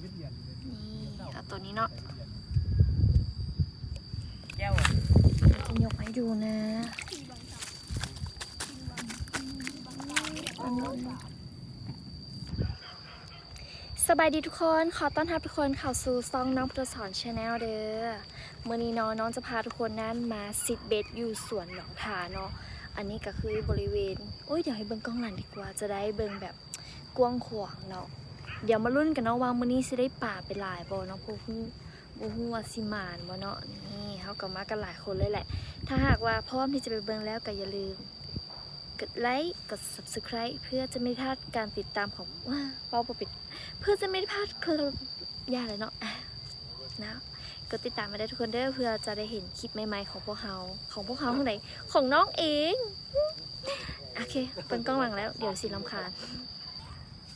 เป็นเหรียญอยู่เอาตัวนี้เนาะแก้วจะยกให้ดูนะสบายดีทุกคน ขอต้อนรับทุกคนเข้าสู่ซองน้องพุทธสอนชาแนลเด้อเมื่อนี้เนาะน้องจะพาทุกคนนั้นมาซิดเบสอยู่สวนหนองทาเนาะ อันนี้ก็คือบริเวณ โอ้ยเดี๋ยวให้เบิ่งกล้องหลังดีกว่า จะได้เบิ่งแบบกว้างขวางเนาะ เดี๋ยวมาลุ้นกันเนาะว่ามื้อนี้สิได้ป่าไปหลายบ่เนาะพวกฮู้บ่ฮู้ว่าสิมานบ่เนาะนี่เฮาก็มากันหลายคนเลยแหละ ถ้าหากว่าพร้อมที่จะไปเบิ่งแล้วก็อย่าลืม กดไลค์กด subscribe เพื่อจะไม่พลาดการติดตามของว้าเป้าบ่ปิด เพื่อจะไม่พลาดคลิปอย่าเลยเนาะนะกดติดตามมาได้ทุกคนเด้อเพื่อจะได้เห็นคลิปใหม่ๆของพวกเราของพวกเราข้างในของน้องเอง โอเคเปิดกล้องหลังแล้ว เดี๋ยวสิลำคาญ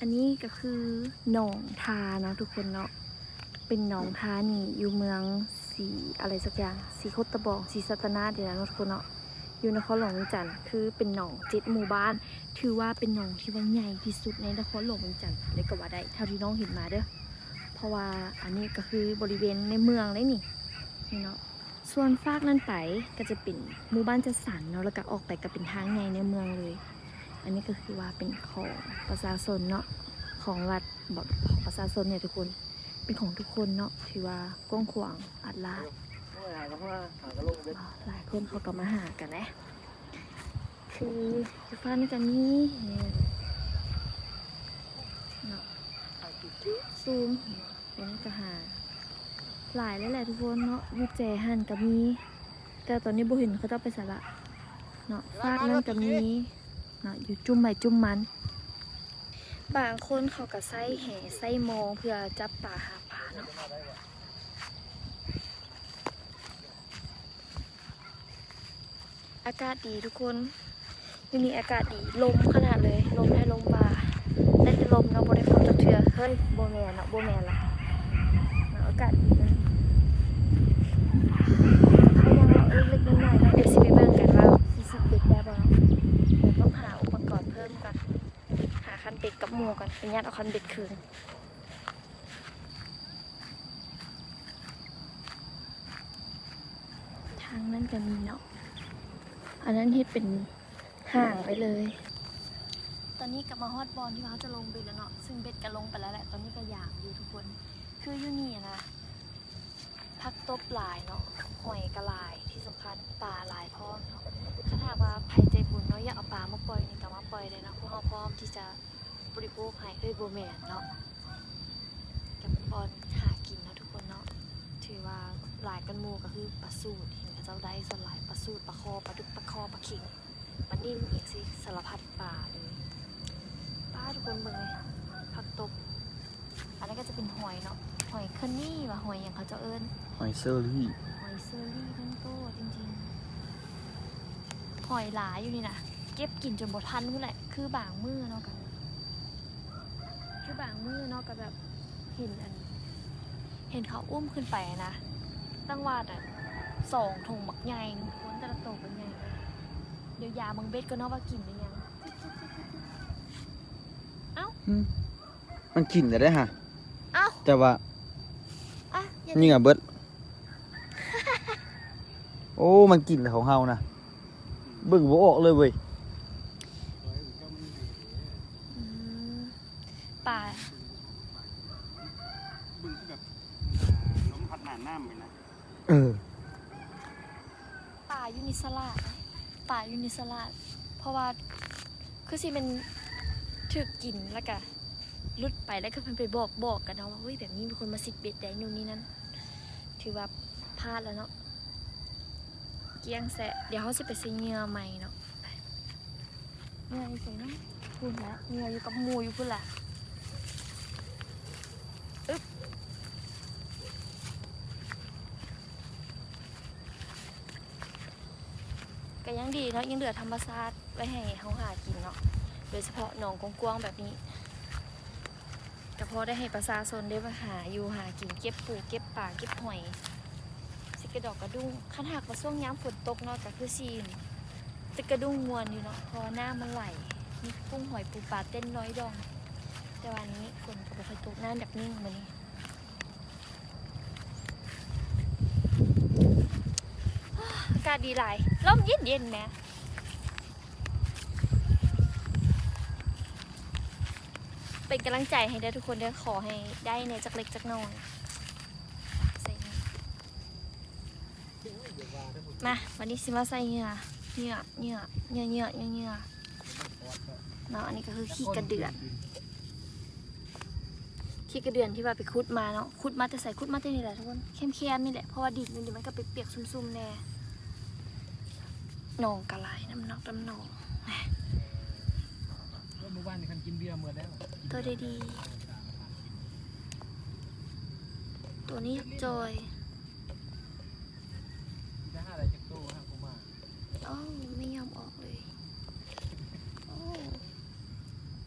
อันนี้ก็คือหนองทาเนาะทุกคนเนาะ เป็นหนองทานี่อยู่เมืองสีอะไรสักอย่างสีโคตตะบองสีสัตนาเดี๋ยวนะทุกคนเนาะอยู่นครหลวงวียงจันทร์คือเป็นหนองเจ็ดหมู่บ้าน ถือว่าเป็นหนองที่ว่าใหญ่ที่สุดในนครหลวงวียงจันทร์เลยก็ว่าได้เท่าที่น้องเห็นมาเด้อเพราะว่าอันนี้ก็คือบริเวณในเมืองเลยนี่นี่เนาะส่วนฟากนั่นไปก็จะเป็นหมู่บ้านจัดสรรเนาะแล้วก็ออกไปก็เป็นทางใหญ่ในเมืองเลย อันนี้ก็คือว่าเป็นของประชาชนเนาะของรัฐบอกของประชาชนเนี่ยทุกคนเป็นของทุกคนเนาะถือว่ากว้างขวางอัดลาดเมื่อไหร่ก็ว่าหากระโลกเด็ดหลายคนเขาก็มาหากันนะคือจะฟันกันนี่เนาะซูมเดี๋ยวนี้ก็หาหลายเลยแหละทุกคนเนาะอยูแจหันกับมีแต่ตอนนี้บุเห็นเขาต้องไปสาระเนาะฟากนั่นกับมี เนาะอยู่จุ่มใหม่จุ่มมัน บางคนเขาก็ใส่แห่ใส่มองเพื่อจับปลาหาปลาเนาะอากาศดีทุกคนที่นี่อากาศดีลมขนาดเลยลมให้ลมบาได้แต่ลมเนาะบ่ได้ฝนจักเทื่อเฮ้ยโบแมนเนาะโบแมนละอากาศดีเลยถ้ายังเราเล็กๆน้อยๆเนาะเดี๋ยวสิเบ รณ์เพิ่มก่อนหาคันเป็ดกับหมูก่อนเป็นญาติเอาคันเป็ดคืนทางนั้นก็มีเนาะอันนั้นเฮ็ดเป็นห่างไปเลย ตอนนี้กลับมาฮอตบอลที่เขาจะลงไปแล้วเนาะซึ่งเบ็ดก็ลงไปแล้วแหละตอนนี้ก็อยากอยู่ทุกคน คืออยู่นี่อะนะพักตบหลายเนาะหอยกระลา บริโภคให้ด้วยโบแมนเนาะกับบอลหากินเนาะทุกคนเนาะถือว่าหลายกันหมูก็คือปลาสูตรเห็นกับเจ้าได้ส่วนหลายปลาสูตรปลาคอปลาดุกปลาคอปลาเข็งปลานิ่มอีกสิสารพัดปลาเลยปลาทุกคนเบิ่งเลยผักตบอันนี้นก็จะเป็นหอยเนาะหอยคันนี่ว่ะหอยอย่างเขาเจ้าเอิญหอยเซอรี่หอยเซอรี่ทั้งโตจริงๆหอยหลายอยู่นี่นะเก็บกินจนบดทันนู่นแหละคือบางมือเนาะกันคื อบางมือเนาะกับแบบเห็นอัน เห็นเขาอุ้มขึ้นไปนะ ตั้งวาดอะสองถุงบักใหญ่ค้นแต่ละโตวเป็นไงเดี๋ยวยาบางเบ็ดก็เนาะว่ากินได้ยังมันกินได้ได้ฮะเอ้าแต่ว่าอะอย่านี่อะเบิดโอ้ มันกินแต่ของเฮานะเบิ่งบ่ออกเลยเว้ย อืมป่า บึงที่แบบล้มพัดหนาน้ำไปนะ เออ ป่ายู นิสลาดป่ายูนิสลาด เพราะว่าคือสิเป็นถึกกินแล้วก็ลุดไปแล้วก็เพิ่นไปบอกบอกกันเนาะว่าเฮ้ยแบบนี้มีคนมาสิดเบ็ดได้นู่นนี่นั่นถือว่าพลาดแล้วเนาะเกี้ยงแสะเดี๋ยวเขาจะไปซื้อเงื่อใหม่เนาะเงื่ออยู่ไสเนาะพูดแล้วเงื่ออยู่กับมูอยู่พุ่นล่ะ ก็ยังดีเนาะยังเหลือธรรมชาติไว้ให้เขาหากินเนาะโดยเฉพาะหนองกว้างๆแบบนี้ก็พอได้ให้ประชาชนได้มาหาอยู่หากินเก็บปูเก็บป่าเก็บหอยสิกระดอกกระดุ้งคันหากว่าช่วงย้ำฝนตกเนาะก็คือซีนแตกระดุ้งมวนอยู่เนาะพอหน้ามันไหลมีกุ้งหอยปูปลาเต้นน้อยดอง แต่วันนี้ฝนก็บ่ค่อยตกน้ำแบบนิ่งมานี่าศดีหลายลมเย็นเย็นแหมเป็นกำลังใจให้ได้ทุกคนเด้อขอให้ได้ในจักเล็กจักน้อยใส่มาวันนี้สิมาใส่เหงื่อเหงื่อเหงื่อเหงื่อเหงื่อเหงื่อเหงื่อเนาะอันนี้ก็คือขี้กระเดือนขี้กระเดือนที่ว่าไปคุดมาเนาะคุดมาแต่ใส่คุดมาแต่นี่แหละทุกคนเข้มๆนี่แหละเพราะว่าดินมันมันก็ไปเปียกซุ่มๆแน่ นองกระไหลน้ำนอกน้ำหนองก็เมื่อวานนี่คันกินเบียร์เมื่อแล้วตัวดีๆตัวนี้จอยได้ห้าอะไรจากตู้ห้ากูมาอ้าวไม่ยอมออกเลยโอ้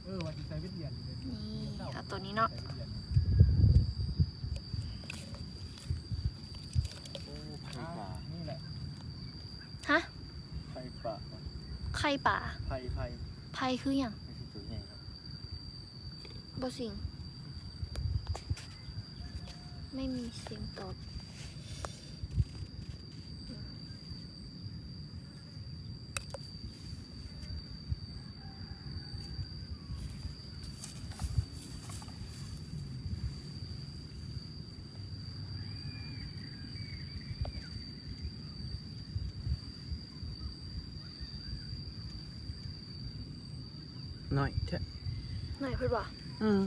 เออวันที่ใส่วิทยาเลยนี่เอาตัวนี้เนาะ ใส่วิทยา โอ้ไผ่ อ่า ป่า นี่แหละ ฮะ ไผ่ป่า ไข่ป่าไผ่ไผ่ไผ่คืออย่างไม่ใช่ตัวใหญ่ครับบอสิง ไม่มีเสียงตอบ น้อยแท้หน่อยพูดว่าอืม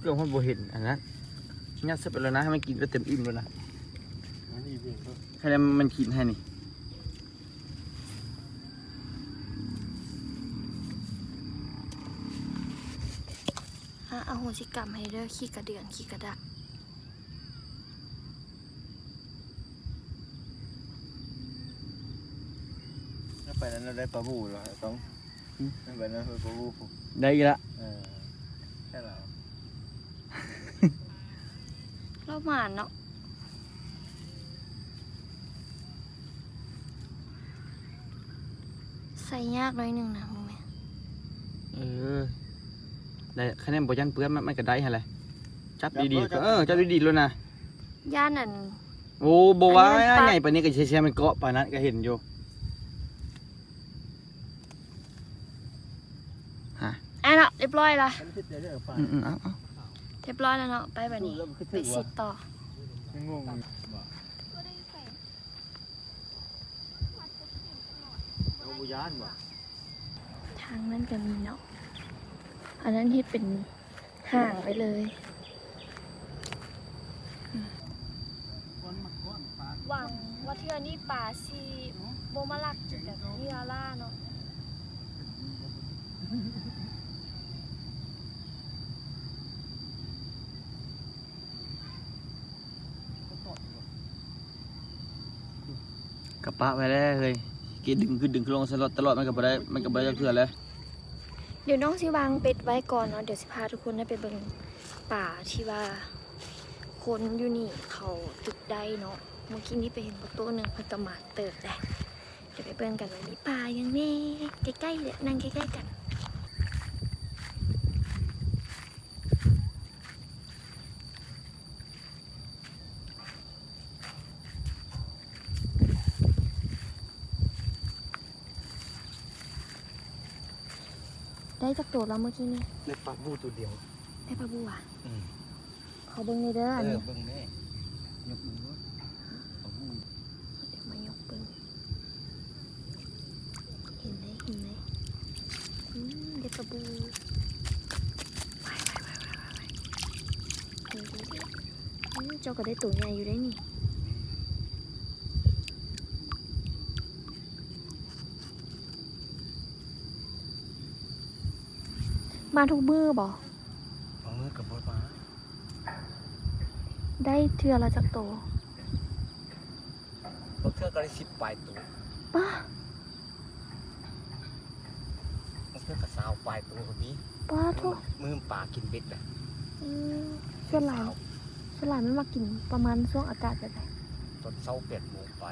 เกือบคนบ่เห็นอันนั้นยัดเสร็จไปแล้วนะให้มันกินไปเต็มอิ่มแล้วนะมันอีเวนต์ก็ให้ได้มันกินให้นี่อะเอาโหสิกรรมให้เด้อขี้กระเดือนขี้กระดักถ้าไปนั้นเราได้ปลาบูเหรอต้อง ถ้าไปนั้นเป็นปลาบูผมได้อีกละเออแค่เรารอบหมานเนาะใส่ยากหน้อยหนึ่งนะมึงแม่เออได้คะแนนบ่ยันเปื้อนมันมันก็ได้หั่นแหละจับดีๆก็เออจับดีๆแล้วนะย่านนั่น โอ้บ่ว่าอันนี้มันปะใหญ่ปานนี้ก็แช่ๆมันเกาะปานนั้นก็เห็นอยู่ อะเนาะเรียบร้อยละฉันคิดได้เรื่องป่าอืมๆเอาเอาเรียบร้อยแล้วเนาะไปแบบนี้ไปสิต่อยังงงเอาบุญยานว่ะทางนั้นก็มีเนาะอันนั้นเฮ็ดเป็นห่างไปเลยหวังว่าเทื่อนี้ป่าสิโบมาลักจุดแบบนี้ลาล่าเนาะ กระปะไปแล้วเฮ้ยกดึงขึ้นดึงขึ้นลงตลอดตลอดมันก็บ่ได้มันก็บ่ได้จักเทื่อแล้วเดี๋ยวน้องสิวางเป็ดไว้ก่อนเนาะเดี๋ยวสิพาทุกคนได้ไปเบิ่งป่าที่ว่า คนอยู่นี่เขาตึกได้เนาะเมื่อกี้นี้ไปเห็นประตูหนึ่งพันก็มาเติบได้เดี๋ยวไปเบิ่งกันว่ามีป่ายังแน่ใกล้ๆเลยนั่งใกล้ๆกัน ได้จากตัวแล้วเมื่อกี้นี้ได้ปลาบูตัวเดียวได้ปลาบัวอืมขอเบิ่งเลยเด้ออันเอนี้อเบิ่งแน่ยกมือว่าปลาบูเดี๋ยวมายกเบิ่งเห็นไหมเห็นไหมอืมได้ปลาบูว้ายว้ายว้ายว้ายว้ายว้ายเดี๋ยวดูดิอืมเจ้าก็ได้ตัวใหญ่อยู่ได้นี่ มาทุกมือบ่เอามือกับบดมาได้เทือละจากโตวพวกเธอก็ได้สิบปลายตัวป้าพวกเธอก็สาวปลายตัวแบบนี้ป้าทุกมือป่ากินเบ็ดนะอืมส่วนหลายส่วนหลายมันมากินประมาณช่วงอากาศแบบไหนตอนเช้าแปดโมงไป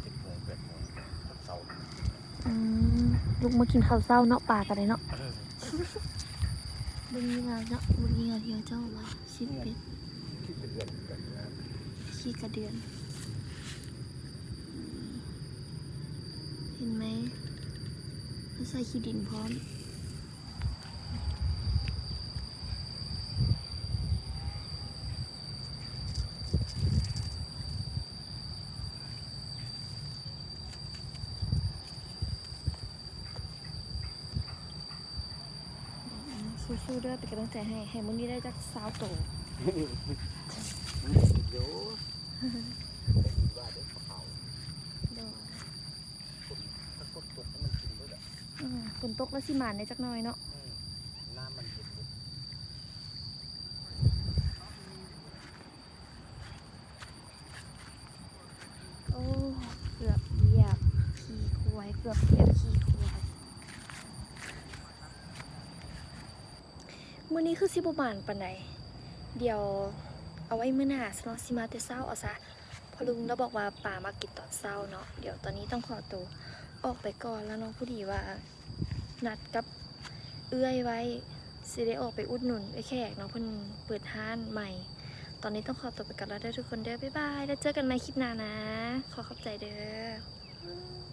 เจ็ดโมงแปดโมงตอนเช้าอืมลูกมากินข้าวเศร้าเนาะป่ากันเลยเนาะเออ บุญงานเนาะบุเงานเดียวเจ้ามาสิบเป็ดขี้กระเดือนกันนะขี้กระเดือน เห็นไหมเราใส่ขี้ดินพร้อม สู้ๆเด้อเป็นกำลังใจให้ให้มื้อนี้ได้จักสาวโตเดี๋ยวว่าเด็กเขาเด้อถ้าคนตกมันกินด้วยแหละอืมฝนตกแล้วสิหมานในจักหน่อยเนาะ น้ำมันเย็นเลย โอ้ เกือบเหยียบขี้ควาย เกือบเหยียบขี้ควาย มื้อนี้คือสิบ่หมานปานใดเดี๋ยวเอาไว้มื้อหน้าสนาะสิมาแต่เช้าเอาซะพอลุงเราบอกว่าป่ามากินตอนเช้าเนาะเดี๋ยวตอนนี้ต้องขอตัวออกไปก่อนแล้วเนาะผู้ดีว่า นัดกับเอื้อยไว้สิได้ออกไปอุดหนุนไอ้แขกเนาะเพิ่นเปิดห้านใหม่ ตอนนี้ต้องขอตัวไปก่อนแล้วเด้อทุกคนเด้อบ๊ายบายแล้วเจอกันใหม่คลิปหน้านะ ขอขอบใจเด้อ